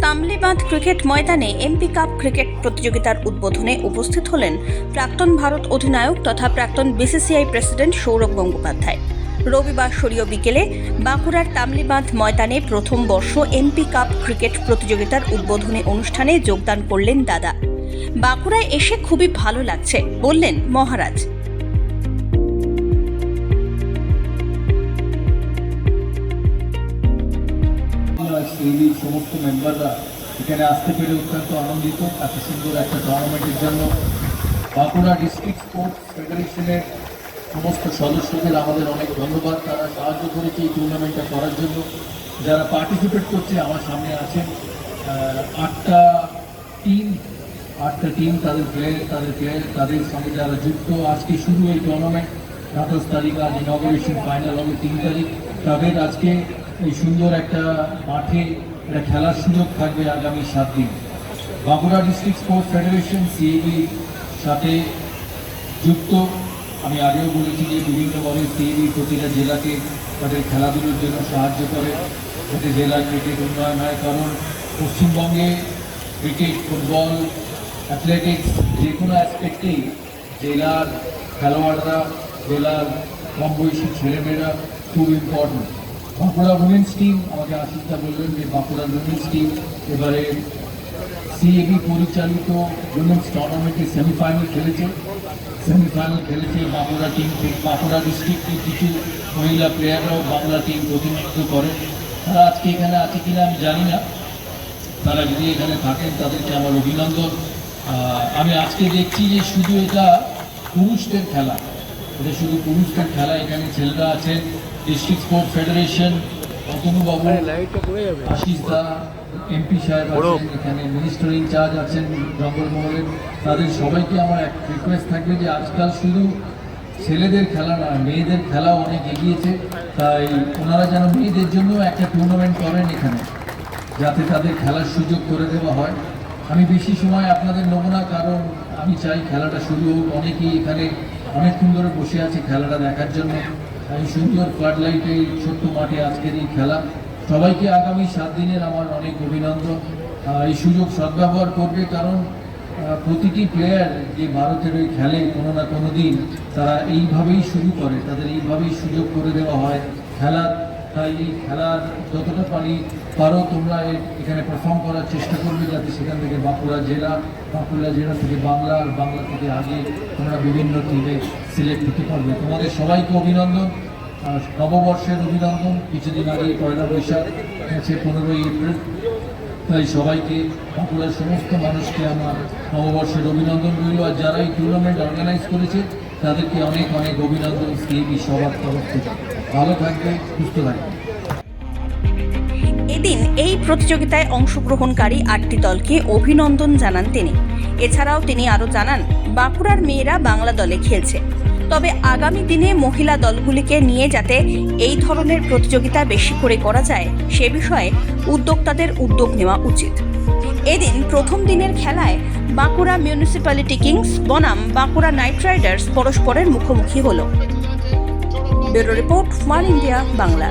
তামলিবাঁধ cricket ময়দানে MP cup cricket প্রতিযোগিতার উদ্বোধনে উপস্থিত হলেন প্রাক্তন ভারত অধিনায়ক তথা প্রাক্তন বিসিসিআই প্রেসিডেন্ট সৌরভ গঙ্গোপাধ্যায়। রবিবার সরীয় বিকেলে বাঁকুড়ার তামলিবাঁধ ময়দানে প্রথম বর্ষ এমপি কাপ ক্রিকেট প্রতিযোগিতার উদ্বোধনী অনুষ্ঠানে যোগদান করলেন দাদা। বাঁকুড়ায় এসে খুবই ভালো লাগছে, বললেন মহারাজ। এই সমস্ত মেম্বাররা এখানে আসতে পেরে অত্যন্ত আনন্দিত। এত সুন্দর একটা টুর্নামেন্টের জন্য বাঁকুড়া ডিস্ট্রিক্ট স্পোর্টস ফেডারেশনের সমস্ত সদস্যদের আমাদের অনেক ধন্যবাদ। তারা সাহায্য করেছে এই টুর্নামেন্টটা করার জন্য। যারা পার্টিসিপেট করছে, আমার সামনে আছেন আটটা টিম আটটা টিম তাদের প্লেয়ার তাদের প্লেয়ার তাদের সঙ্গে যারা যুক্ত। আজকে শুরু এই টুর্নামেন্ট সাতাশ তারিখ আজ ইনগ্রেশন ফাইনাল হবে তিন তারিখ। তাদের আজকে এই সুন্দর একটা মাঠে একটা খেলার সুযোগ থাকবে আগামী সাত দিন। Bankura district sports federation CAB সাথে যুক্ত। আমি আগেও বলেছি যে বিভিন্ন বিভিন্নভাবে সিএবি প্রতিটা জেলাকে তাদের খেলাধুলোর জন্য সাহায্য করে। যাতে জেলার ক্রিকেট উন্নয়ন হয়, কারণ পশ্চিমবঙ্গে ক্রিকেট ফুটবল অ্যাথলেটিক্স যে কোনো অ্যাসপেক্টেই জেলার খেলোয়াড়রা, জেলার কম বয়সী ছেলেমেয়েরা খুব ইম্পর্টেন্ট বাঁকুড়া উমেন্স টিম আমাকে আশিসদা বললেন যে বাঁকুড়া উমেন্স টিম এবারে সিএবি পরিচালিত উমেন্স টুর্নামেন্টে সেমিফাইনাল খেলেছে। সেমিফাইনাল খেলেছে বাঁকুড়া টিম থেকে, বাঁকুড়া ডিস্ট্রিক্টের কিছু মহিলা প্লেয়াররাও বাংলা টিম প্রতিনিধিত্ব করে। তারা আজকে এখানে আছে কিনা আমি জানি না। তারা যদি এখানে থাকেন, তাদেরকে আমার অভিনন্দন। আমি আজকে দেখছি যে শুধু এটা পুরুষদের খেলা এটা শুধু পুরুষদের খেলা এখানে ছেলেরা আছেন ডিস্ট্রিক্ট স্পোর্টস ফেডারেশন অতনুবাবু আশিস দা এমপি সাহেব আছেন এখানে মিনিস্টার ইনচার্জ আছেন জঙ্গলমহলের তাদের সবাইকে আমার এক রিকোয়েস্ট থাকবে যে আজকাল শুধু ছেলেদের খেলা নয় মেয়েদের খেলাও অনেক এগিয়েছে। তাই ওনারা যেন মেয়েদের জন্য একটা টুর্নামেন্ট করেন এখানে যাতে তাদের খেলার সুযোগ করে দেওয়া হয়। আমি বেশি সময় আপনাদের নেব না কারণ আমি চাই খেলাটা শুরু হোক অনেকেই এখানে অনেকক্ষণ ধরে বসে আছে খেলাটা দেখার জন্য। এই সুন্দর ফ্লাড লাইটে এই ছোট্ট মাঠে আজকের এই খেলা। সবাইকে আগামী সাত দিনের আমার অনেক অভিনন্দন। এই সুযোগ সদ্ব্যবহার করবে কারণ প্রতিটি প্লেয়ার যে ভারতের ওই খেলে কোনো না কোনো দিন তারা এইভাবেই শুরু করে, তাদের এইভাবেই সুযোগ করে দেওয়া হয়। খেলার তাই এই খেলার যতটা পারি পারো, তোমরা এখানে পারফর্ম করার চেষ্টা করবে যাতে সেখান থেকে বাঁকুড়া জেলা বাঁকুড়া জেলা থেকে বাংলা আর বাংলা থেকে আগে তোমরা বিভিন্ন টিমে সিলেক্ট হতে পারবে। তোমাদের সবাইকে অভিনন্দন। নববর্ষের অভিনন্দন। কিছুদিন আগে পয়লা বৈশাখ আছে পনেরোই এপ্রিল। তাই সবাইকে, বাঁকুড়ার সমস্ত মানুষকে আমার নববর্ষের অভিনন্দন রইল। আর যারা এই টুর্নামেন্ট অর্গানাইজ করেছে, তাদেরকে অনেক অনেক অভিনন্দন। সিএবি সবার তরফ থেকে। ভালো সুস্থ এদিন এই প্রতিযোগিতায় অংশগ্রহণকারী আটটি দলকে অভিনন্দন জানান তিনি। এছাড়াও তিনি আরও জানান, বাঁকুড়ার মেয়েরা বাংলা দলে খেলছে। তবে আগামী দিনে মহিলা দলগুলিকে নিয়ে যাতে এই ধরনের প্রতিযোগিতা বেশি করে করা যায়, সে বিষয়ে উদ্যোক্তাদের উদ্যোগ নেওয়া উচিত। এদিন প্রথম দিনের খেলায় বাঁকুড়া মিউনিসিপ্যালিটি কিংস বনাম বাঁকুড়া নাইট রাইডার্স পরস্পরের মুখোমুখি হল। Bureau report one India Bangla.